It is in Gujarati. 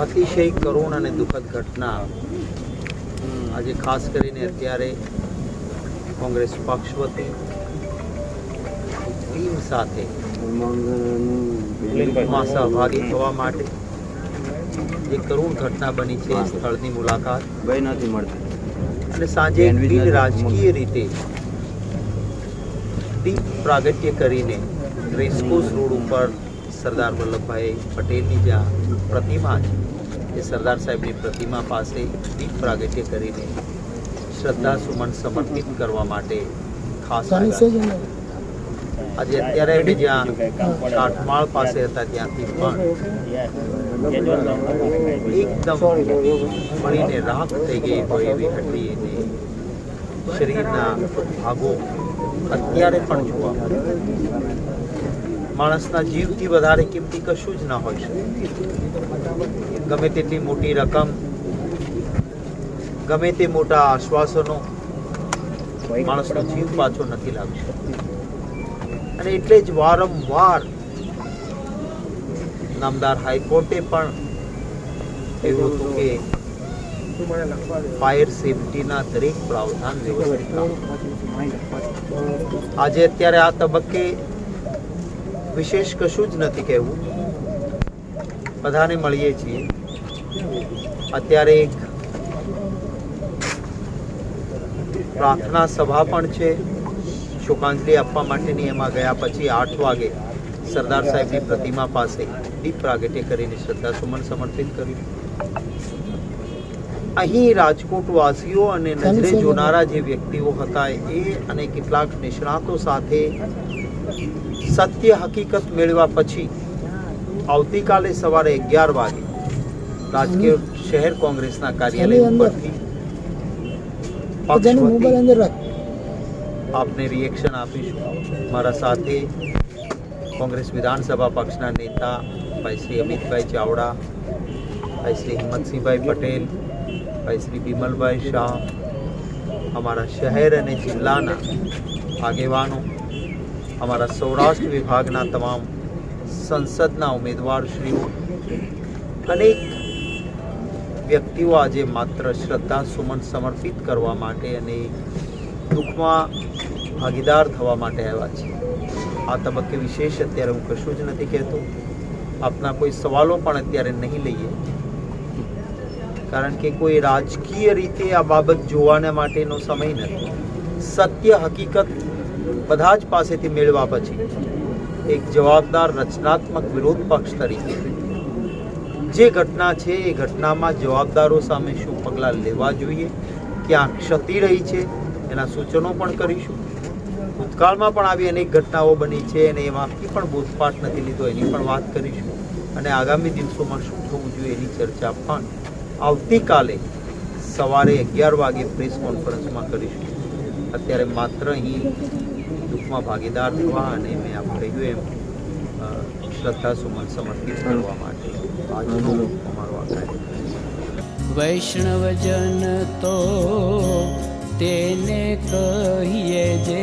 અતિશય કરુણ અને દુઃખદ ઘટના. આજે ખાસ કરીને અત્યારે કોંગ્રેસ પક્ષ વતી ટીમ સાથે માં સહભાગી થવા માટે જે કરુણ ઘટના બની છે સ્થળની મુલાકાત. નથી મળતી. અને સાંજે બિન રાજકીય રીતે દીપ પ્રાગટ્ય કરીને રેસકોર્સ રોડ ઉપર સરદાર વલ્લભભાઈ પટેલની જ્યાં પ્રતિમા છે એ સરદાર સાહેબની પ્રતિમા પાસે દીપ પ્રાગટ્ય કરીને શ્રદ્ધા સુમન સમર્પિત કરવા માટે ખાસ. આજે અત્યારે અમે જ્યાં કાઠમાળ પાસે હતા ત્યાંથી પણ એકદમ મળીને રાખ થઈ ગઈ હોય એવી હતી અને શરીરના ભાગો અત્યારે પણ જોવા મળે માણસના જીવથી વધારે કિંમતી કશું જ ન હોય શકે. ગમે તેટલી મોટી રકમ, ગમે તે મોટા આશ્વાસનો, માણસનો જીવ પાછો નથી લાવી શકતો. અને એટલે જ વારંવાર નામદાર હાઈકોર્ટે પણ એવું હતું કે ફાયર સેફટીના દરેક પ્રાવધાન વ્યવસ્થિત આજે અત્યારે આ તબક્કે વિશેષ કશું જ નથી કહેવું. બધાને મળીએ છીએ. અત્યારે એક પ્રાર્થના સભા પણ છે. શોકાંજલિ આપવા માટેની. એમાં ગયા પછી આઠ વાગે સરદાર સાહેબની પ્રતિમા પાસે દીપ પ્રાગટ્ય કરીને શ્રદ્ધા સુમન સમર્પિત કર્યું. અહીં રાજકોટવાસીઓ અને નજરે જોનારા જે વ્યક્તિઓ હતા એ અને કેટલાક નિષ્ણાતો સાથે સત્ય હકીકત મેળવ્યા પછી આવતીકાલે સવારે અગિયાર વાગે રાજકોટ શહેર કોંગ્રેસના કાર્યાલય ઉપરથી આપને રિએક્શન આપીશું. મારા સાથે કોંગ્રેસ વિધાનસભા પક્ષના નેતા ભાઈ શ્રી અમિતભાઈ ચાવડા ભાઈ શ્રી હિંમતસિંહભાઈ પટેલ ભાઈ શ્રી બિમલભાઈ શાહ અમારા શહેર અને જિલ્લાના આગેવાનો અમારા સૌરાષ્ટ્ર વિભાગના તમામ સંસદના ઉમેદવારશ્રીઓ અનેક વ્યક્તિઓ આજે માત્ર શ્રદ્ધા સુમન સમર્પિત કરવા માટે અને દુઃખમાં ભાગીદાર થવા માટે આવ્યા છે આ તબક્કે વિશેષ અત્યારે હું કશું જ નથી કહેતો આપના કોઈ સવાલો પણ અત્યારે નહીં લઈએ કારણ કે કોઈ રાજકીય રીતે આ બાબત જોવાના માટેનો સમય નથી. સત્ય હકીકત બધા જ પાસેથી મેળવા પછી એક જવાબદાર રચનાત્મક વિરોધ પક્ષ તરીકે. જે ઘટના છે એ ઘટનામાં જવાબદારો સામે શું પગલાં લેવા જોઈએ, ક્યાં ક્ષતિ રહી છે, એના સૂચનો પણ કરીશું. ભૂતકાળમાં પણ આવી અનેક ઘટનાઓ બની છે અને એમાંથી પણ બોધપાઠ નથી લીધો, એની પણ વાત કરીશું. અને આગામી દિવસોમાં શું થવું જોઈએ એની ચર્ચા પણ આવતીકાલે સવારે અગિયાર વાગે પ્રેસ કોન્ફરન્સમાં કરીશું. અત્યારે માત્ર અહીં દુઃખમાં ભાગીદાર થવા અને મેં આપ કહ્યું એમ શ્રદ્ધા સુમન સમર્પિત કરવા માટે આજનો અમારો આ વૈષ્ણવજન તો તેને કહીએ જે